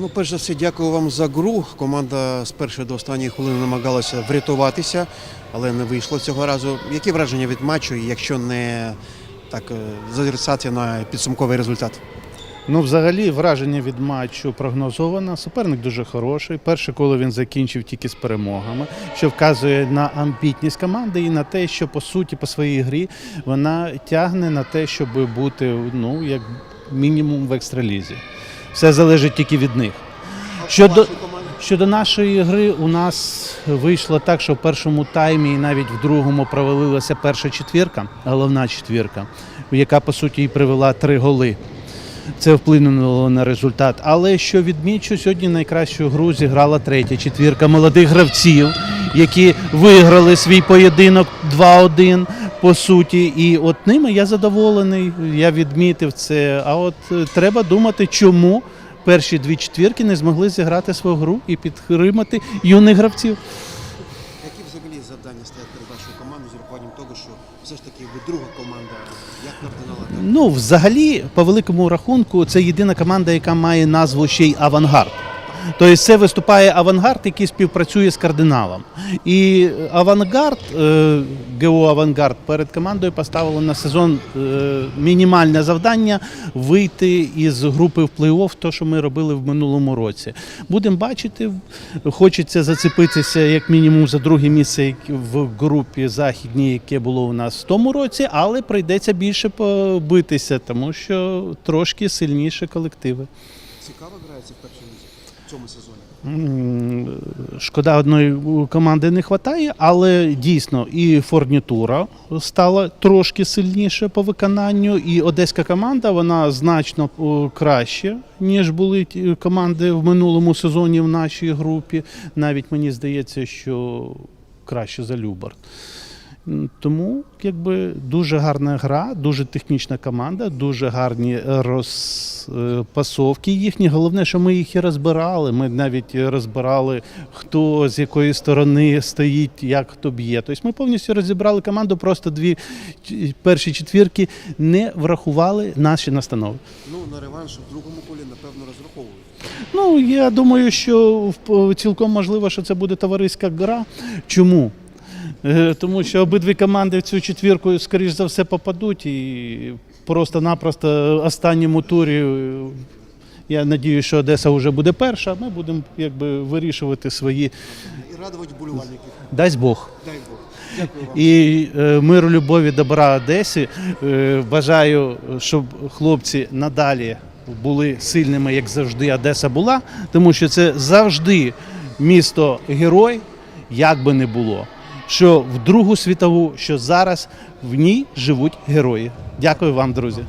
Ну, перш за все, дякую вам за гру. Команда з першої до останньої хвилини намагалася врятуватися, але не вийшло цього разу. Які враження від матчу, якщо не так е, на підсумковий результат? Ну, взагалі, враження від матчу прогнозовано. Суперник дуже хороший. Перше коло він закінчив тільки з перемогами, що вказує на амбітність команди і на те, що по суті, по своїй грі вона тягне на те, щоб бути ну, як мінімум в екстралізі. Все залежить тільки від них. Щодо, щодо нашої гри, у нас вийшло так, що в першому таймі і навіть в другому провалилася перша четвірка, головна четвірка, яка по суті і привела три голи. Це вплинуло на результат. Але що відмічу, сьогодні найкращу гру зіграла третя четвірка молодих гравців, які виграли свій поєдинок 2-1 по суті. І от ними я задоволений. Я відмітив це. А от е, треба думати, чому перші дві четвірки не змогли зіграти свою гру і підтримати юних гравців. Які взагалі завдання стоять перед вашою командою з урахуванням того, що все ж таки ви друга команда, як кардинала, Ну, взагалі, по великому рахунку, це єдина команда, яка має назву ще й авангард. Тобто це виступає авангард, який співпрацює з кардиналом. І авангард, е, ГО Авангард перед командою поставило на сезон е, мінімальне завдання вийти із групи в плей-офф, то що ми робили в минулому році. Будемо бачити, хочеться зацепитися як мінімум за друге місце в групі західній, яке було у нас в тому році, але прийдеться більше побитися, тому що трошки сильніші колективи. цікаво грається в першій лізі цьому сезоні. Шкода одної команди не вистачає, але дійсно і форнітура стала трошки сильніше по виконанню, і одеська команда вона значно краще, ніж були команди в минулому сезоні в нашій групі. Навіть мені здається, що краще за Любард. Тому якби дуже гарна гра, дуже технічна команда, дуже гарні розпасовки їхні. Головне, що ми їх і розбирали. Ми навіть розбирали, хто з якої сторони стоїть, як хто б'є. Тобто ми повністю розібрали команду, просто дві перші четвірки не врахували наші настанови. Ну, на реванш в другому колі, напевно, розраховують. Ну, я думаю, що в- цілком можливо, що це буде товариська гра. Чому? Е, Тому що обидві команди в цю четвірку, скоріш за все, попадуть і просто-напросто останньому турі. е, Я надію, що Одеса вже буде перша. Ми будемо якби вирішувати свої. І радувати вболівальників. Дасть Бог. Дай Бог. Дякую вам. І е, миру, любові, добра Одесі. Е, бажаю, щоб хлопці надалі були сильними, як завжди Одеса була, тому що це завжди місто герой, як би не було. Що в Другу світову, що зараз в ній живуть герої. Дякую вам, друзі.